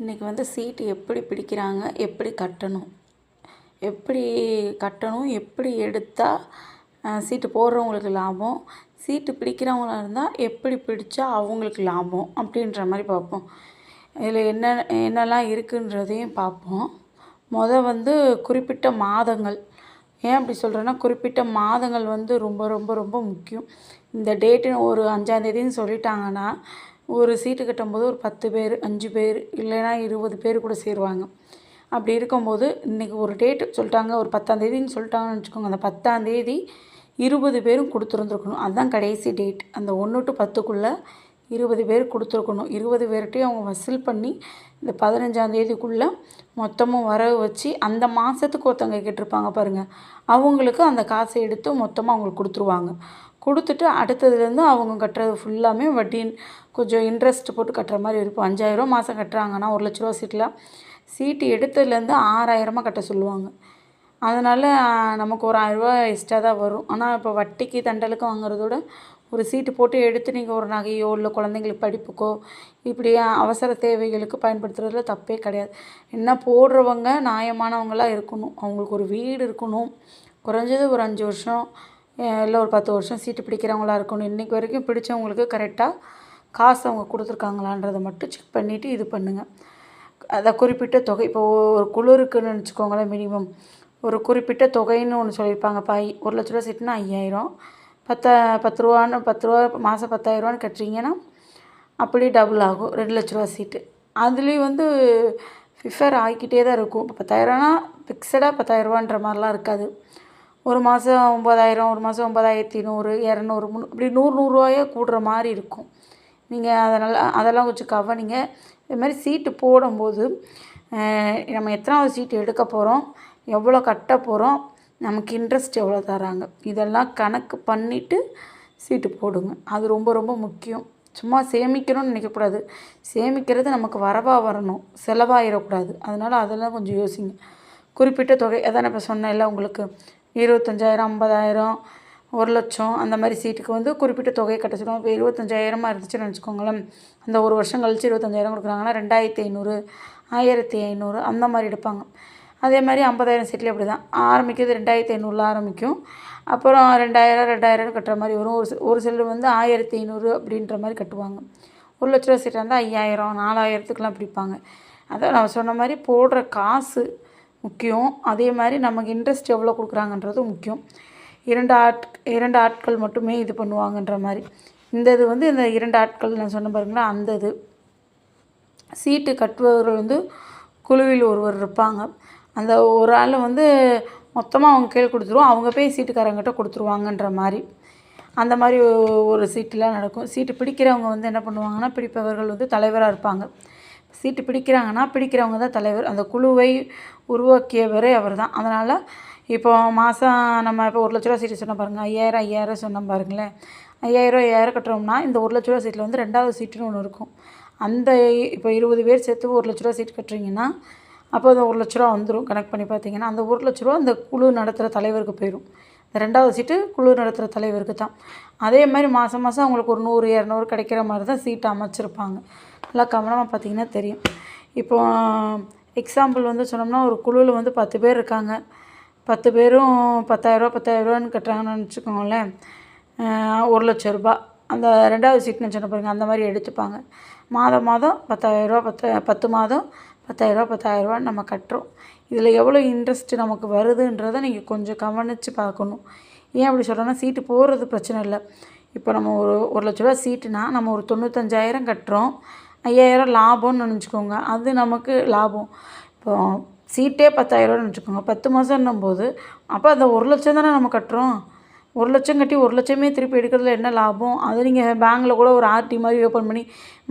இன்றைக்கி வந்து சீட்டு எப்படி பிடிக்கிறாங்க எப்படி கட்டணும்? எப்படி கட்டணும் எப்படி எடுத்தால் சீட்டு போடுறவங்களுக்கு லாபம்? சீட்டு பிடிக்கிறவங்களா இருந்தால் எப்படி பிடிச்சா அவங்களுக்கு லாபம்? அப்படின்ற மாதிரி பார்ப்போம். இதில் என்ன என்னெல்லாம் இருக்குன்றதையும் பார்ப்போம். மொதல் வந்து குறிப்பிட்ட மாதங்கள். ஏன் அப்படி சொல்கிறேன்னா குறிப்பிட்ட மாதங்கள் வந்து ரொம்ப ரொம்ப ரொம்ப முக்கியம். இந்த டேட்டுன்னு ஒரு அஞ்சாந்தேதின்னு சொல்லிட்டாங்கன்னா ஒரு சீட்டு கட்டும்போது ஒரு பத்து பேர் அஞ்சு பேர் இல்லைன்னா இருபது பேர் கூட சேருவாங்க. அப்படி இருக்கும்போது இன்றைக்கி ஒரு டேட்டு சொல்லிட்டாங்க ஒரு பத்தாந்தேதின்னு சொல்லிட்டாங்கன்னு வச்சுக்கோங்க. அந்த பத்தாந்தேதி இருபது பேரும் கொடுத்துருந்துருக்கணும். அதுதான் கடைசி டேட் அந்த ஒன்று டு பத்துக்குள்ளே இருபது பேர் கொடுத்துருக்கணும். இருபது பேர்கிட்டையும் அவங்க வசூல் பண்ணி இந்த பதினஞ்சாந்தேதிக்குள்ளே மொத்தமும் வரவு வச்சு அந்த மாதத்துக்கு ஒருத்தவங்க கேட்டிருப்பாங்க பாருங்கள் அவங்களுக்கு அந்த காசை எடுத்து மொத்தமாக அவங்களுக்கு கொடுத்துருவாங்க. கொடுத்துட்டு அடுத்ததுலேருந்து அவங்க கட்டுறது ஃபுல்லாமே வட்டி கொஞ்சம் இன்ட்ரெஸ்ட் போட்டு கட்டுற மாதிரி இருக்கும். அஞ்சாயிரம் மாதம் கட்டுறாங்கன்னா ஒரு லட்ச ரூபா சீட்டில் சீட்டு எடுத்ததுலேருந்து ஆறாயிரமாக கட்ட சொல்லுவாங்க. அதனால் நமக்கு ஒரு ஆயிரரூபா எக்ஸ்ட்ரா தான் வரும். ஆனால் இப்போ வட்டிக்கு தண்டலுக்கு வாங்குறதோட ஒரு சீட்டு போட்டு எடுத்து நீங்கள் ஒரு நகையோ இல்லை குழந்தைங்களுக்கு படிப்புக்கோ இப்படி அவசர தேவைகளுக்கு பயன்படுத்துறதுல தப்பே கிடையாது. என்ன போடுறவங்க நியாயமானவங்களாக இருக்கணும். அவங்களுக்கு ஒரு வீடு இருக்கணும். குறைஞ்சது ஒரு அஞ்சு வருஷம் இல்லை ஒரு பத்து வருஷம் சீட்டு பிடிக்கிறவங்களா இருக்கணும். இன்றைக்கி வரைக்கும் பிடிச்சவங்களுக்கு கரெக்டாக காசு அவங்க கொடுத்துருக்காங்களான்றதை மட்டும் செக் பண்ணிவிட்டு இது பண்ணுங்கள் அதை குறிப்பிட்ட தொகை இப்போ ஒரு குழு இருக்குன்னு வச்சுக்கோங்களேன் மினிமம் ஒரு குறிப்பிட்ட தொகைன்னு ஒன்று சொல்லியிருப்பாங்க. பாய் ஒரு லட்ச ரூபா சீட்டுனா ஐயாயிரம். பத்த பத்து ரூபான்னு பத்து ரூபா மாதம் பத்தாயிரரூவான்னு கட்டுறீங்கன்னா அப்படியே டபுள் ஆகும். ரெண்டு லட்ச ரூபா சீட்டு. அதுலேயும் வந்து ஃபிஃபர் ஆகிக்கிட்டே தான் இருக்கும். இப்போ பத்தாயிரம்னா ஃபிக்ஸடாக பத்தாயிரரூவான்ற மாதிரிலாம் இருக்காது. ஒரு மாதம் ஒம்பதாயிரம் ஒரு மாதம் ஒம்பதாயிரத்தி நூறு இரநூறு முந்நூறு இப்படி நூறு நூறுரூவாயே கூடுற மாதிரி இருக்கும். நீங்கள் அதனால் அதெல்லாம் கொஞ்சம் கவனிங்க. இது மாதிரி சீட்டு போடும்போது நம்ம எத்தனாவது சீட்டு எடுக்க போகிறோம் எவ்வளோ கட்ட போகிறோம் நமக்கு இன்ட்ரெஸ்ட் எவ்வளோ தராங்க. இதெல்லாம் கணக்கு பண்ணிவிட்டு சீட்டு போடுங்க. அது ரொம்ப ரொம்ப முக்கியம். சும்மா சேமிக்கணும்னு நினைக்கக்கூடாது. சேமிக்கிறது நமக்கு வரவாக வரணும். செலவாயிடக்கூடாது அதனால் அதெல்லாம் கொஞ்சம் யோசிங்க. குறிப்பிட்ட தொகை அதான் இப்போ சொன்னேன்ல உங்களுக்கு. இருபத்தஞ்சாயிரம் ஐம்பதாயிரம் ஒரு லட்சம் அந்த மாதிரி சீட்டுக்கு வந்து குறிப்பிட்ட தொகையை கட்ட இப்போ இருபத்தஞ்சாயிரமாக இருந்துச்சுன்னு வச்சுக்கோங்களேன். அந்த ஒரு வருஷம் கழிச்சு இருபத்தஞ்சாயிரம் கொடுக்குறாங்கன்னா ரெண்டாயிரத்தி ஐநூறு ஆயிரத்தி ஐநூறு அந்த மாதிரி எடுப்பாங்க. அதே மாதிரி ஐம்பதாயிரம் சீட்டில் அப்படி தான் ஆரம்பிக்கிறது ரெண்டாயிரத்தி ஐநூறுல ஆரம்பிக்கும். அப்புறம் ரெண்டாயிரம் ரெண்டாயிரம் கட்டுற மாதிரி வரும். ஒரு ஒரு சிலர் வந்து ஆயிரத்தி ஐநூறு அப்படின்ற மாதிரி கட்டுவாங்க. ஒரு லட்ச ரூபா சீட்டாக இருந்தால் ஐயாயிரம் நாலாயிரத்துக்கெலாம் பிடிப்பாங்க. அதான் நான் சொன்ன மாதிரி போடுற காசு முக்கியம். அதே மாதிரி நமக்கு இன்ட்ரெஸ்ட் எவ்வளோ கொடுக்குறாங்கன்றதும் முக்கியம். இரண்டு ஆட் இரண்டு ஆட்கள் மட்டுமே இது பண்ணுவாங்கன்ற மாதிரி. இந்த இது வந்து இந்த இரண்டு ஆட்கள் நான் சொன்ன பாருங்களா அந்த இது. சீட்டு கட்டுபவர்கள் வந்து குழுவில் ஒருவர் இருப்பாங்க. அந்த ஒரு ஆள் வந்து மொத்தமாக அவங்க கீழே கொடுத்துருவோம் அவங்க போய் சீட்டுக்காரங்கிட்ட கொடுத்துருவாங்கன்ற மாதிரி. அந்த மாதிரி ஒரு சீட்டெலாம் நடக்கும். சீட்டு பிடிக்கிறவங்க வந்து என்ன பண்ணுவாங்கன்னா பிடிப்பவர்கள் வந்து தலைவராக இருப்பாங்க. சீட்டு பிடிக்கிறாங்கன்னா பிடிக்கிறவங்க தான் தலைவர். அந்த குழுவை உருவாக்கியவரே அவர் தான் அதனால் இப்போ மாதம் நம்ம இப்போ ஒரு லட்ச ரூபா சீட்டு சொன்ன பாருங்கள் ஐயாயிரம் ஐயாயிரம் சொன்னோம் பாருங்களேன். ஐயாயிரம் ஐயாயிரம் கட்டுறோம்னா இந்த ஒரு லட்ச ரூபா சீட்டில் வந்து ரெண்டாவது சீட்டுன்னு ஒன்று இருக்கும். அந்த இப்போ இருபது பேர் சேர்த்து ஒரு லட்ச ரூபா சீட்டு கட்டுறீங்கன்னா அப்போ அந்த ஒரு லட்ச ரூபா வந்துடும் கணக்கு பண்ணி பார்த்தீங்கன்னா அந்த ஒரு லட்ச ரூபா அந்த குழு நடத்துகிற தலைவருக்கு போயிடும் ரெண்டாவது சீட்டு குழு நடத்துகிற தலைவருக்கு தான். அதே மாதிரி மாதம் மாதம் அவங்களுக்கு ஒரு நூறு இரநூறு கிடைக்கிற மாதிரி தான் சீட்டு அமைச்சிருப்பாங்க. நல்லா கவனமாக பார்த்தீங்கன்னா தெரியும். இப்போ எக்ஸாம்பிள் வந்து சொன்னோம்னா ஒரு குழுவில் வந்து பத்து பேர் இருக்காங்க. பத்து பேரும் பத்தாயிரரூவா பத்தாயிரரூவான்னு கட்டுறாங்கன்னு வச்சுக்கோங்களேன் ஒரு லட்ச ரூபா அந்த ரெண்டாவது சீட்னு சொன்ன பாருங்க அந்த மாதிரி எடுத்துப்பாங்க. மாதம் மாதம் பத்தாயிரரூவா பத்து பத்து மாதம் பத்தாயிரரூபா பத்தாயிரரூவான்னு நம்ம கட்டுறோம். இதில் எவ்வளோ இன்ட்ரெஸ்ட் நமக்கு வருதுன்றதை நீங்கள் கொஞ்சம் கவனித்து பார்க்கணும். ஏன் அப்படி சொல்கிறேன்னா சீட்டு போடுறது பிரச்சனை இல்லை. இப்போ நம்ம ஒரு ஒரு லட்ச ரூபா சீட்டுனா நம்ம ஒரு தொண்ணூத்தஞ்சாயிரம் கட்டுறோம். ஐயாயிரம் லாபம்னு நினச்சிக்கோங்க. அது நமக்கு லாபம். இப்போ சீட்டே பத்தாயிரரூவான்னு வச்சுக்கோங்க பத்து மாதம்னும் போது அப்போ அந்த ஒரு லட்சம் தானே நம்ம கட்டுறோம். ஒரு லட்சம் கட்டி ஒரு லட்சமே திருப்பி எடுக்கிறதுல என்ன லாபம்? அது நீங்கள் பேங்கில் கூட ஒரு ஆர்டி மாதிரி ஓப்பன் பண்ணி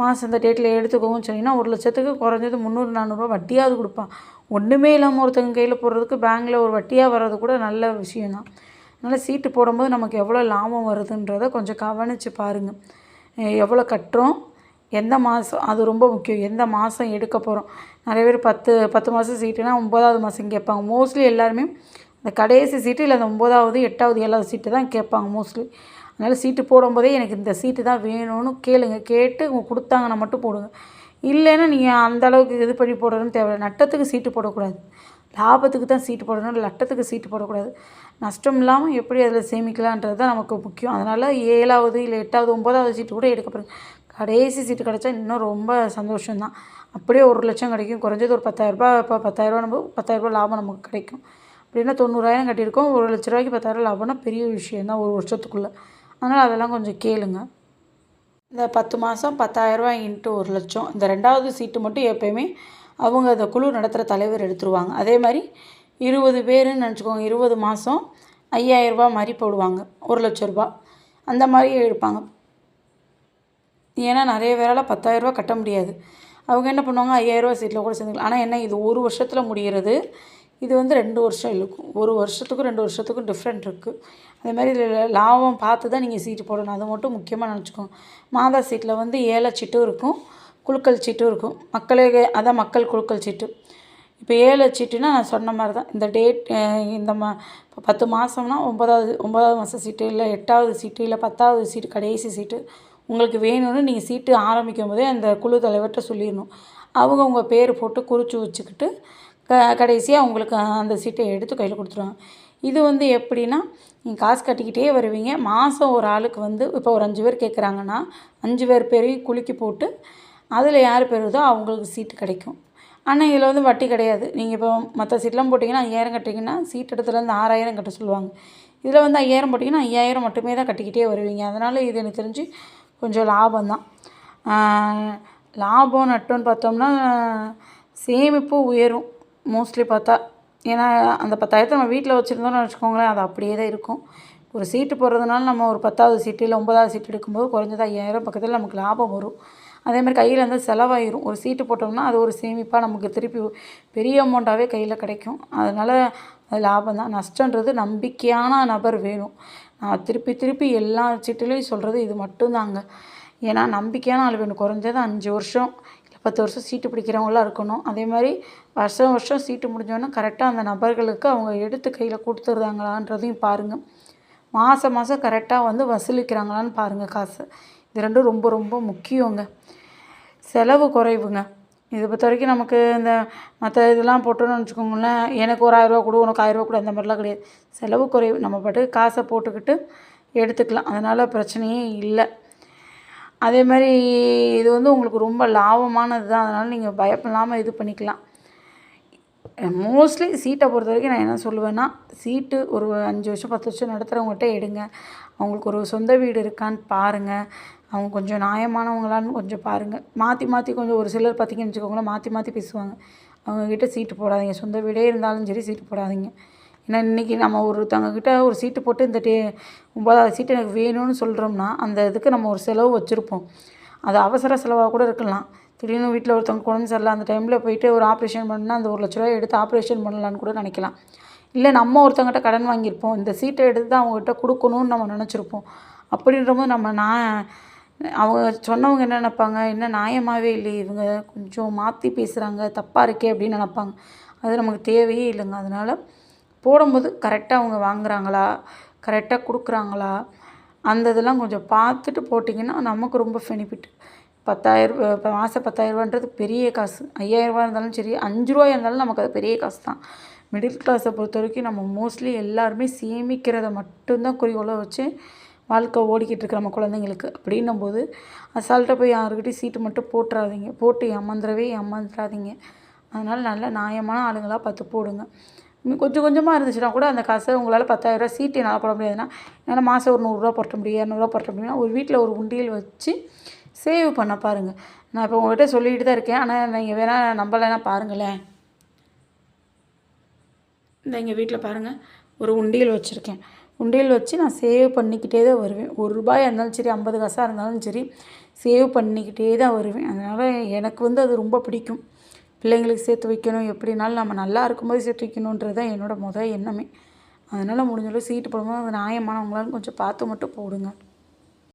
மாதம் அந்த டேட்டில் எடுத்துக்கோங்கன்னு சொன்னீங்கன்னா ஒரு லட்சத்துக்கு குறைஞ்சது முந்நூறு நானூறுரூவா வட்டியாவது கொடுப்பான். ஒன்றுமே இல்லாமல் ஒருத்தங்க கையில் போடுறதுக்கு பேங்கில் ஒரு வட்டியாக வர்றது கூட நல்ல விஷயந்தான் அதனால் சீட்டு போடும்போது நமக்கு எவ்வளோ லாபம் வருதுன்றதை கொஞ்சம் கவனித்து பாருங்கள் எவ்வளோ கட்டுறோம்? எந்த மாதம் அது ரொம்ப முக்கியம். எந்த மாதம் எடுக்க போகிறோம் நிறைய பேர் பத்து பத்து மாதம் சீட்டுனா ஒம்பதாவது மாதம் கேட்பாங்க. மோஸ்ட்லி எல்லாருமே இந்த கடைசி சீட்டு இல்லை அந்த ஒம்போதாவது எட்டாவது ஏழாவது சீட்டு தான் கேட்பாங்க மோஸ்ட்லி அதனால் சீட்டு போடும்போதே எனக்கு இந்த சீட்டு தான் வேணும்னு கேளுங்க. கேட்டு உங்கள் கொடுத்தாங்கன்னா மட்டும் போடுங்க. இல்லைன்னா நீங்கள் அந்த அளவுக்கு இது பண்ணி போடணும்னு தேவை நட்டத்துக்கு சீட்டு போடக்கூடாது. லாபத்துக்கு தான் சீட்டு போடணும். நட்டத்துக்கு சீட்டு போடக்கூடாது. நஷ்டம் இல்லாமல் எப்படி அதில் சேமிக்கலான்றது தான் நமக்கு முக்கியம். அதனால் ஏழாவது இல்லை எட்டாவது ஒம்பதாவது சீட்டு கூட எடுக்கப்படுது கடைசி சீட்டு கிடச்சா இன்னும் ரொம்ப சந்தோஷம்தான். அப்படியே ஒரு லட்சம் கிடைக்கும். குறைஞ்சது ஒரு பத்தாயிரரூபா இப்போ பத்தாயிரரூபா நம்ம பத்தாயிரரூபா லாபம் நமக்கு கிடைக்கும். அப்படின்னா தொண்ணூறாயிரம் கட்டியிருக்கோம். ஒரு லட்ச ரூபாய்க்கு பத்தாயிரம் லாபம்னா பெரிய விஷயம் தான் ஒரு வருஷத்துக்குள்ளே. அதனால் அதெல்லாம் கொஞ்சம் கேளுங்க. இந்த பத்து மாதம் பத்தாயிரரூபா இன்ட்டு ஒரு லட்சம். இந்த ரெண்டாவது சீட்டு மட்டும் எப்போயுமே அவங்க அந்த குழு நடத்துகிற தலைவர் எடுத்துருவாங்க. அதே மாதிரி இருபது பேருன்னு நினச்சிக்கோங்க. இருபது மாதம் ஐயாயிரரூபா மாதிரி போடுவாங்க. ஒரு லட்ச ரூபா அந்த மாதிரி எடுப்பாங்க. ஏன்னா நிறைய பேரால் பத்தாயிரரூபா கட்ட முடியாது. அவங்க என்ன பண்ணுவாங்க? ஐயாயிரரூபா சீட்டில் கூட சேர்ந்துக்கலாம். ஆனால் என்ன இது ஒரு வருஷத்தில் முடிகிறது இது வந்து ரெண்டு வருஷம் இழுக்கும். ஒரு வருஷத்துக்கும் ரெண்டு வருஷத்துக்கும் டிஃப்ரெண்ட் இருக்குது அதே மாதிரி இதில் லாபம் பார்த்து தான் நீங்கள் சீட்டு போடணும். அது மட்டும் முக்கியமாக நினச்சிக்கோங்க மாதா சீட்டில் வந்து ஏழை சீட்டும் இருக்கும். குழுக்கள் சீட்டும் இருக்கும். மக்களே அதான் மக்கள் குழுக்கள் சீட்டு. இப்போ ஏழை சீட்டுனா நான் சொன்ன மாதிரி தான். இந்த டேட் இந்த மா இப்போ பத்து மாதம்னா ஒன்பதாவது ஒன்பதாவது மாதம் சீட்டு இல்லை எட்டாவது சீட்டு இல்லை பத்தாவது சீட்டு கடைசி சீட்டு உங்களுக்கு வேணும்னு நீங்கள் சீட்டு ஆரம்பிக்கும் போதே அந்த குழு தலைவர்கிட்ட சொல்லிடணும். அவங்க உங்கள் பேர் போட்டு குறித்து வச்சுக்கிட்டு க கடைசியாக உங்களுக்கு அந்த சீட்டை எடுத்து கையில் கொடுத்துருவாங்க. இது வந்து எப்படின்னா நீங்கள் காசு கட்டிக்கிட்டே வருவீங்க. மாதம் ஒரு ஆளுக்கு வந்து இப்போ ஒரு அஞ்சு பேர் கேட்குறாங்கன்னா அஞ்சு பேர் பேரையும் குலுக்கி போட்டு அதில் யார் பெறுதோ அவங்களுக்கு சீட்டு கிடைக்கும். ஆனால் இதில் வந்து வட்டி கிடையாது. நீங்கள் இப்போ மற்ற சீட்லாம் போட்டிங்கன்னா ஐயாயிரம் கட்டிங்கன்னா சீட் இடத்துலேருந்து ஆறாயிரம் கட்ட சொல்லுவாங்க. இதில் வந்து ஐயாயிரம் போட்டிங்கன்னா ஐயாயிரம் மட்டுமே தான் கட்டிக்கிட்டே வருவீங்க. அதனால் இது எனக்கு தெரிஞ்சு கொஞ்சம் லாபம் தான். லாபம் நட்டோன்னு பார்த்தோம்னா சேமிப்பு உயரும். மோஸ்ட்லி பார்த்தா ஏன்னா அந்த பத்தாயிரத்தை நம்ம வீட்டில் வச்சுருந்தோம்னு வச்சுக்கோங்களேன் அது அப்படியே தான் இருக்கும். ஒரு சீட்டு போடுறதுனால நம்ம ஒரு பத்தாவது சீட்டு இல்லை ஒன்பதாவது சீட்டு எடுக்கும்போது குறைஞ்சது ஐயாயிரம் பக்கத்தில் நமக்கு லாபம் வரும். அதே மாதிரி கையில் வந்து செலவாயிரும். ஒரு சீட்டு போட்டோம்னா அது ஒரு சேமிப்பாக நமக்கு திருப்பி பெரிய அமௌண்ட்டாகவே கையில் கிடைக்கும். அதனால் அது லாபம் தான். நஷ்டன்றது நம்பிக்கையான நபர் வேணும். நான் திருப்பி திருப்பி எல்லா சீட்டுலேயும் சொல்கிறது இது மட்டும்தாங்க. ஏன்னா நம்பிக்கையான ஆள் வேணும். குறைஞ்சது அஞ்சு வருஷம் பத்து வருஷம் சீட்டு பிடிக்கிறவங்களாம் இருக்கணும். அதே மாதிரி வருஷம் வருஷம் சீட்டு முடிஞ்சோன்னா கரெக்டாக அந்த நபர்களுக்கு அவங்க எடுத்து கையில் கொடுத்துருந்தாங்களான்றதையும் பாருங்கள் மாதம் மாதம் கரெக்டாக வந்து வசூலிக்கிறாங்களான்னு பாருங்கள் காசு. இது ரெண்டும் ரொம்ப ரொம்ப முக்கியங்க. செலவு குறைவுங்க. இதை பொறுத்த வரைக்கும் நமக்கு இந்த மற்ற இதெல்லாம் போட்டோன்னு வச்சுக்கோங்களேன் எனக்கு ஒரு ஆயிரரூவா கொடு உனக்கு ஆயிரரூவா கொடு அந்த மாதிரிலாம் கிடையாது. செலவு குறைவு. நம்ம பாட்டுக்கு காசை போட்டுக்கிட்டு எடுத்துக்கலாம். அதனால் பிரச்சனையே இல்லை. அதே மாதிரி இது வந்து உங்களுக்கு ரொம்ப லாபமானது தான் அதனால் நீங்கள் பயப்படாமல் இது பண்ணிக்கலாம். மோஸ்ட்லி சீட்டை பொறுத்த வரைக்கும் நான் என்ன சொல்லுவேன்னா சீட்டு ஒரு அஞ்சு வருஷம் பத்து வருஷம் நடத்துகிறவங்ககிட்ட எடுங்க. அவங்களுக்கு ஒரு சொந்த வீடு இருக்கான்னு பாருங்கள் அவங்க கொஞ்சம் நியாயமானவங்களான்னு கொஞ்சம் பாருங்கள் மாற்றி மாற்றி கொஞ்சம் ஒரு சிலர் பார்த்திங்கன்னு வச்சுக்கோங்களேன் மாற்றி மாற்றி பேசுவாங்க. அவங்கக்கிட்ட சீட்டு போடாதீங்க. சொந்த வீடே இருந்தாலும் சரி சீட்டு போடாதீங்க. ஏன்னா இன்றைக்கி நம்ம ஒருத்தவங்கக்கிட்ட ஒரு சீட்டு போட்டு இந்த டே ஒம்பதாவது சீட்டு எனக்கு வேணும்னு சொல்கிறோம்னா அந்த இதுக்கு நம்ம ஒரு செலவு வச்சுருப்போம். அது அவசர செலவாக கூட இருக்கலாம். திடீர்னு வீட்டில் ஒருத்தவங்க குழந்தை சரியில்லை அந்த டைமில் போயிட்டு ஒரு ஆப்ரேஷன் பண்ணால் அந்த ஒரு லட்ச ரூபாய் எடுத்து ஆப்ரேஷன் பண்ணலான்னு கூட நினைக்கலாம். இல்லை நம்ம ஒருத்தவங்ககிட்ட கடன் வாங்கியிருப்போம். இந்த சீட்டை எடுத்து தான் அவங்ககிட்ட கொடுக்கணும்னு நம்ம நினச்சிருப்போம். அப்படின்றபோது நம்ம நான் அவங்க சொன்னவங்க என்ன நினப்பாங்க? என்ன நியாயமாகவே இல்லை இவங்க கொஞ்சம் மாற்றி பேசுகிறாங்க தப்பாக இருக்கே அப்படின்னு நினப்பாங்க. அது நமக்கு தேவையே இல்லைங்க. அதனால் போடும்போது கரெக்டாக அவங்க வாங்குறாங்களா? கரெக்டாக கொடுக்குறாங்களா? அந்த இதெல்லாம் கொஞ்சம் பார்த்துட்டு போட்டிங்கன்னா நமக்கு ரொம்ப பெனிஃபிட் பத்தாயிரம் இப்போ மாதம் பத்தாயிரரூபான்றது பெரிய காசு. ஐயாயிரரூபா இருந்தாலும் சரி அஞ்சு ரூபாய் இருந்தாலும் நமக்கு அது பெரிய காசு தான். மிடில் கிளாஸை பொறுத்த வரைக்கும் நம்ம மோஸ்ட்லி எல்லாருமே சேமிக்கிறத மட்டும்தான் குறிக்கோளாக வச்சு வாழ்க்கை ஓடிக்கிட்டு இருக்கு நம்ம குழந்தைங்களுக்கு. அப்படின்னும் போது அசால்ட்டாக போய் யாருக்கிட்டையும் சீட்டு மட்டும் போட்டுறாதீங்க. போட்டு ஏமாந்துடவே ஏமாந்துடாதீங்க அதனால் நல்ல நியாயமான ஆளுங்களாக பார்த்து போடுங்க. இன்னும் கொஞ்சம் கொஞ்சமாக இருந்துச்சுன்னா கூட அந்த காசை உங்களால் பத்தாயிரரூவா சீட்டு என்னால் போட முடியாதுன்னா என்னால் மாதம் ஒரு நூறுரூவா போட்ட முடியும் இரநூறுவா போட்ட முடியும்னா ஒரு வீட்டில் ஒரு உண்டியல் வச்சு சேவ் பண்ண பாருங்கள் நான் இப்போ உங்கள்கிட்ட சொல்லிட்டு தான் இருக்கேன். ஆனால் நீங்கள் வேணால் நம்பலைன்னா பாருங்களேன். இந்த எங்கள் வீட்டில் பாருங்கள் ஒரு உண்டியல் வச்சுருக்கேன். உண்டியல் வச்சு நான் சேவ் பண்ணிக்கிட்டே தான் வருவேன். ஒரு ரூபாயாக இருந்தாலும் சரி ஐம்பது காசாக இருந்தாலும் சரி சேவ் பண்ணிக்கிட்டே தான் வருவேன். அதனால் எனக்கு வந்து அது ரொம்ப பிடிக்கும். பிள்ளைங்களுக்கு சேர்த்து வைக்கணும். எப்படினாலும் நம்ம நல்லா இருக்கும்போது சேர்த்து வைக்கணுன்றது தான் என்னோடய முதல் எண்ணமே. அதனால் முடிஞ்சளவு சீட்டு போடும்போது அது நியாயமானவங்களான்னு கொஞ்சம் பார்த்து மட்டும் போடுங்க.